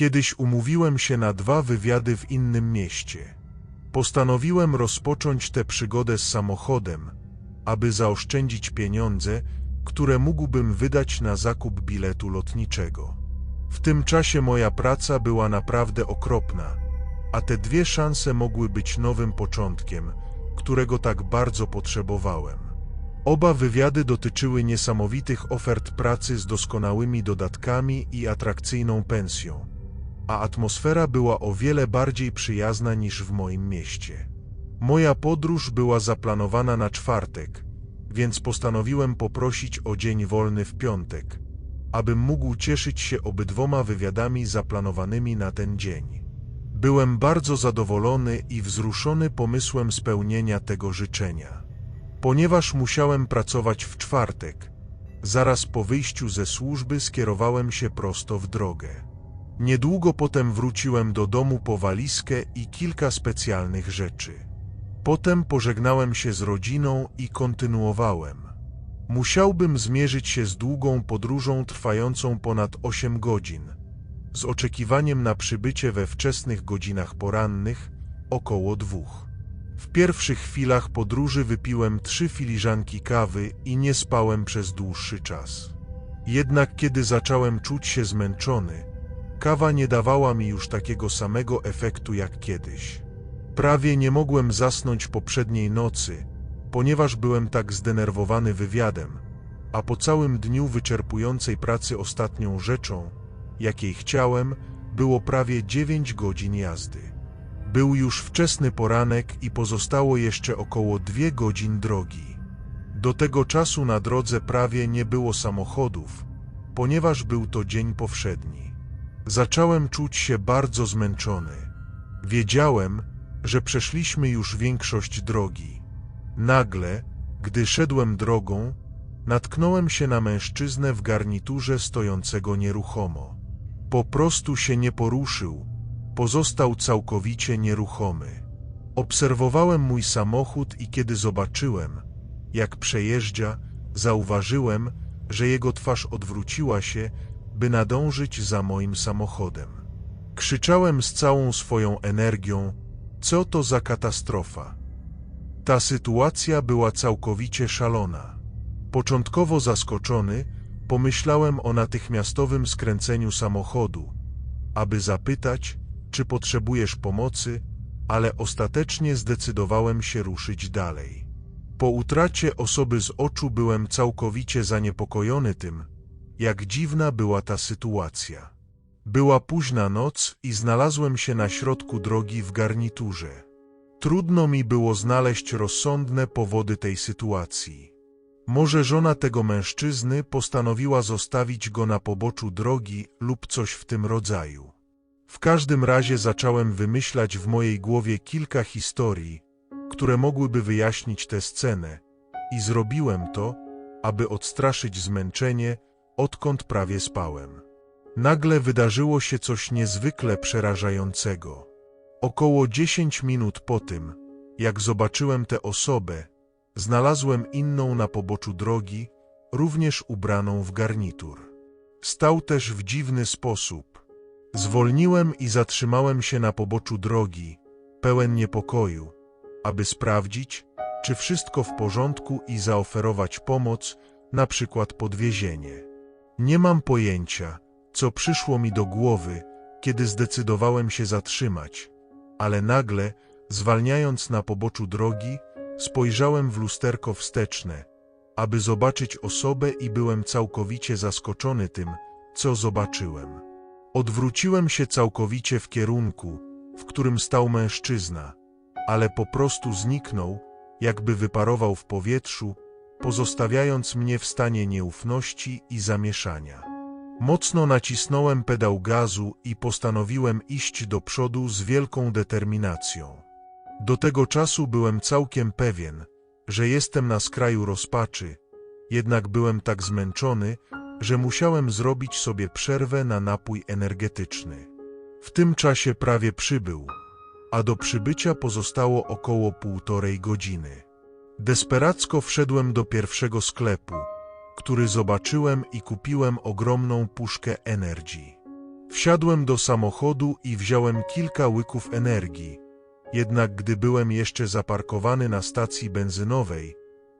Kiedyś umówiłem się na dwa wywiady w innym mieście. Postanowiłem rozpocząć tę przygodę z samochodem, aby zaoszczędzić pieniądze, które mógłbym wydać na zakup biletu lotniczego. W tym czasie moja praca była naprawdę okropna, a te dwie szanse mogły być nowym początkiem, którego tak bardzo potrzebowałem. Oba wywiady dotyczyły niesamowitych ofert pracy z doskonałymi dodatkami i atrakcyjną pensją, a atmosfera była o wiele bardziej przyjazna niż w moim mieście. Moja podróż była zaplanowana na czwartek, więc postanowiłem poprosić o dzień wolny w piątek, abym mógł cieszyć się obydwoma wywiadami zaplanowanymi na ten dzień. Byłem bardzo zadowolony i wzruszony pomysłem spełnienia tego życzenia. Ponieważ musiałem pracować w czwartek, zaraz po wyjściu ze służby skierowałem się prosto w drogę. Niedługo potem wróciłem do domu po walizkę i kilka specjalnych rzeczy. Potem pożegnałem się z rodziną i kontynuowałem. Musiałbym zmierzyć się z długą podróżą trwającą ponad 8 godzin, z oczekiwaniem na przybycie we wczesnych godzinach porannych, około dwóch. W pierwszych chwilach podróży wypiłem trzy filiżanki kawy i nie spałem przez dłuższy czas. Jednak kiedy zacząłem czuć się zmęczony, kawa nie dawała mi już takiego samego efektu jak kiedyś. Prawie nie mogłem zasnąć poprzedniej nocy, ponieważ byłem tak zdenerwowany wywiadem, a po całym dniu wyczerpującej pracy ostatnią rzeczą, jakiej chciałem, było prawie 9 godzin jazdy. Był już wczesny poranek i pozostało jeszcze około dwie godzin drogi. Do tego czasu na drodze prawie nie było samochodów, ponieważ był to dzień powszedni. Zacząłem czuć się bardzo zmęczony. Wiedziałem, że przeszliśmy już większość drogi. Nagle, gdy szedłem drogą, natknąłem się na mężczyznę w garniturze stojącego nieruchomo. Po prostu się nie poruszył, pozostał całkowicie nieruchomy. Obserwowałem mój samochód i kiedy zobaczyłem, jak przejeżdża, zauważyłem, że jego twarz odwróciła się, by nadążyć za moim samochodem. Krzyczałem z całą swoją energią, co to za katastrofa? Ta sytuacja była całkowicie szalona. Początkowo zaskoczony, pomyślałem o natychmiastowym skręceniu samochodu, aby zapytać, czy potrzebujesz pomocy, ale ostatecznie zdecydowałem się ruszyć dalej. Po utracie osoby z oczu byłem całkowicie zaniepokojony tym, jak dziwna była ta sytuacja. Była późna noc i znalazłem się na środku drogi w garniturze. Trudno mi było znaleźć rozsądne powody tej sytuacji. Może żona tego mężczyzny postanowiła zostawić go na poboczu drogi lub coś w tym rodzaju. W każdym razie zacząłem wymyślać w mojej głowie kilka historii, które mogłyby wyjaśnić tę scenę i zrobiłem to, aby odstraszyć zmęczenie, odkąd prawie spałem. Nagle wydarzyło się coś niezwykle przerażającego. Około dziesięć minut po tym, jak zobaczyłem tę osobę, znalazłem inną na poboczu drogi, również ubraną w garnitur. Stał też w dziwny sposób. Zwolniłem i zatrzymałem się na poboczu drogi, pełen niepokoju, aby sprawdzić, czy wszystko w porządku i zaoferować pomoc, na przykład podwiezienie. Nie mam pojęcia, co przyszło mi do głowy, kiedy zdecydowałem się zatrzymać, ale nagle, zwalniając na poboczu drogi, spojrzałem w lusterko wsteczne, aby zobaczyć osobę i byłem całkowicie zaskoczony tym, co zobaczyłem. Odwróciłem się całkowicie w kierunku, w którym stał mężczyzna, ale po prostu zniknął, jakby wyparował w powietrzu, pozostawiając mnie w stanie nieufności i zamieszania. Mocno nacisnąłem pedał gazu i postanowiłem iść do przodu z wielką determinacją. Do tego czasu byłem całkiem pewien, że jestem na skraju rozpaczy, jednak byłem tak zmęczony, że musiałem zrobić sobie przerwę na napój energetyczny. W tym czasie prawie przybył, a do przybycia pozostało około półtorej godziny. Desperacko wszedłem do pierwszego sklepu, który zobaczyłem i kupiłem ogromną puszkę energii. Wsiadłem do samochodu i wziąłem kilka łyków energii. Jednak gdy byłem jeszcze zaparkowany na stacji benzynowej,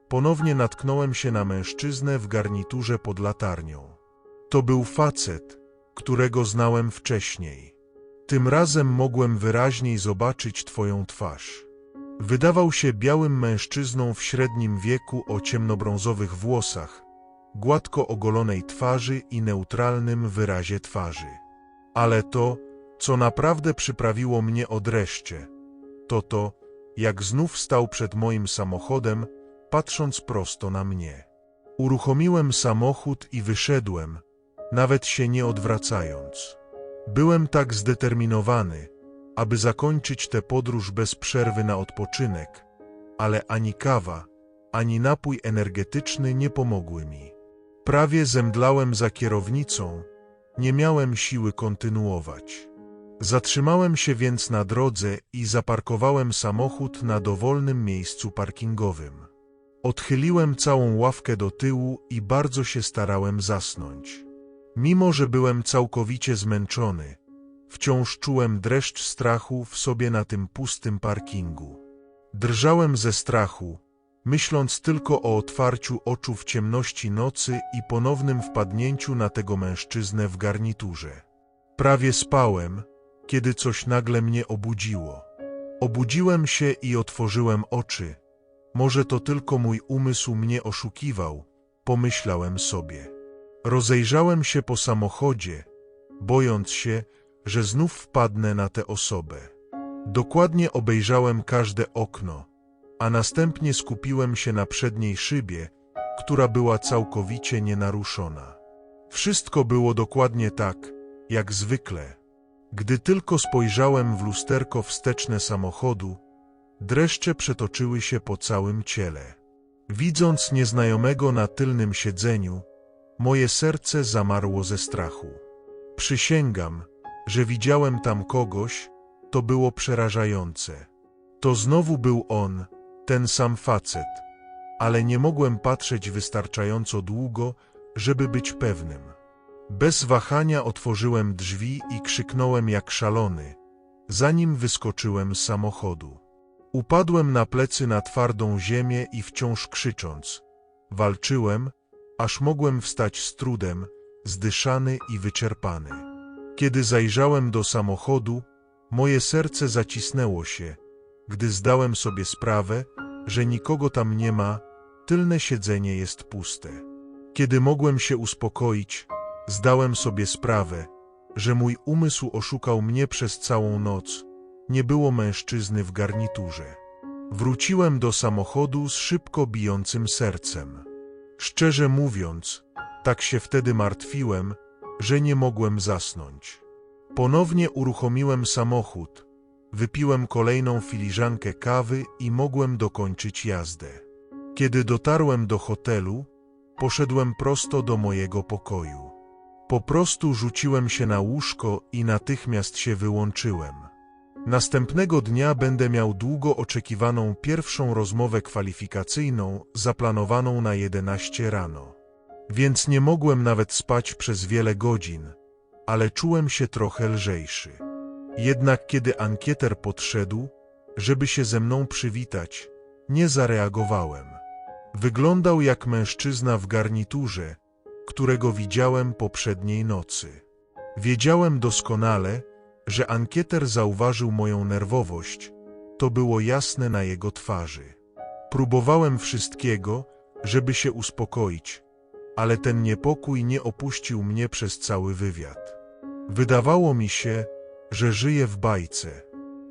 ponownie natknąłem się na mężczyznę w garniturze pod latarnią. To był facet, którego znałem wcześniej. Tym razem mogłem wyraźniej zobaczyć twoją twarz. Wydawał się białym mężczyzną w średnim wieku o ciemnobrązowych włosach, gładko ogolonej twarzy i neutralnym wyrazie twarzy. Ale to, co naprawdę przyprawiło mnie o dreszcze, to to, jak znów stał przed moim samochodem, patrząc prosto na mnie. Uruchomiłem samochód i wyszedłem, nawet się nie odwracając. Byłem tak zdeterminowany, aby zakończyć tę podróż bez przerwy na odpoczynek, ale ani kawa, ani napój energetyczny nie pomogły mi. Prawie zemdlałem za kierownicą, nie miałem siły kontynuować. Zatrzymałem się więc na drodze i zaparkowałem samochód na dowolnym miejscu parkingowym. Odchyliłem całą ławkę do tyłu i bardzo się starałem zasnąć. Mimo, że byłem całkowicie zmęczony, wciąż czułem dreszcz strachu w sobie na tym pustym parkingu. Drżałem ze strachu, myśląc tylko o otwarciu oczu w ciemności nocy i ponownym wpadnięciu na tego mężczyznę w garniturze. Prawie spałem, kiedy coś nagle mnie obudziło. Obudziłem się i otworzyłem oczy. Może to tylko mój umysł mnie oszukiwał, pomyślałem sobie. Rozejrzałem się po samochodzie, bojąc się, że znów wpadnę na tę osobę. Dokładnie obejrzałem każde okno, a następnie skupiłem się na przedniej szybie, która była całkowicie nienaruszona. Wszystko było dokładnie tak, jak zwykle. Gdy tylko spojrzałem w lusterko wsteczne samochodu, dreszcze przetoczyły się po całym ciele. Widząc nieznajomego na tylnym siedzeniu, moje serce zamarło ze strachu. Przysięgam, że widziałem tam kogoś, to było przerażające. To znowu był on, ten sam facet, ale nie mogłem patrzeć wystarczająco długo, żeby być pewnym. Bez wahania otworzyłem drzwi i krzyknąłem jak szalony, zanim wyskoczyłem z samochodu. Upadłem na plecy na twardą ziemię i wciąż krzycząc. Walczyłem, aż mogłem wstać z trudem, zdyszany i wyczerpany. Kiedy zajrzałem do samochodu, moje serce zacisnęło się, gdy zdałem sobie sprawę, że nikogo tam nie ma, tylne siedzenie jest puste. Kiedy mogłem się uspokoić, zdałem sobie sprawę, że mój umysł oszukał mnie przez całą noc. Nie było mężczyzny w garniturze. Wróciłem do samochodu z szybko bijącym sercem. Szczerze mówiąc, tak się wtedy martwiłem, że nie mogłem zasnąć. Ponownie uruchomiłem samochód, wypiłem kolejną filiżankę kawy i mogłem dokończyć jazdę. Kiedy dotarłem do hotelu, poszedłem prosto do mojego pokoju. Po prostu rzuciłem się na łóżko i natychmiast się wyłączyłem. Następnego dnia będę miał długo oczekiwaną pierwszą rozmowę kwalifikacyjną zaplanowaną na 11 rano. Więc nie mogłem nawet spać przez wiele godzin, ale czułem się trochę lżejszy. Jednak kiedy ankieter podszedł, żeby się ze mną przywitać, nie zareagowałem. Wyglądał jak mężczyzna w garniturze, którego widziałem poprzedniej nocy. Wiedziałem doskonale, że ankieter zauważył moją nerwowość, to było jasne na jego twarzy. Próbowałem wszystkiego, żeby się uspokoić, ale ten niepokój nie opuścił mnie przez cały wywiad. Wydawało mi się, że żyję w bajce.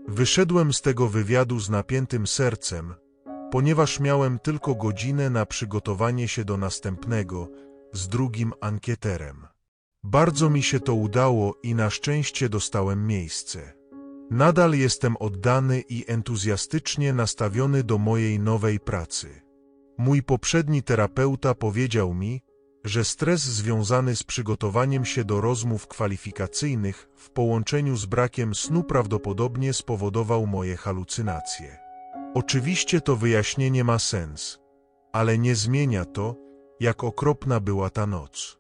Wyszedłem z tego wywiadu z napiętym sercem, ponieważ miałem tylko godzinę na przygotowanie się do następnego, z drugim ankieterem. Bardzo mi się to udało i na szczęście dostałem miejsce. Nadal jestem oddany i entuzjastycznie nastawiony do mojej nowej pracy. Mój poprzedni terapeuta powiedział mi, że stres związany z przygotowaniem się do rozmów kwalifikacyjnych w połączeniu z brakiem snu prawdopodobnie spowodował moje halucynacje. Oczywiście to wyjaśnienie ma sens, ale nie zmienia to, jak okropna była ta noc.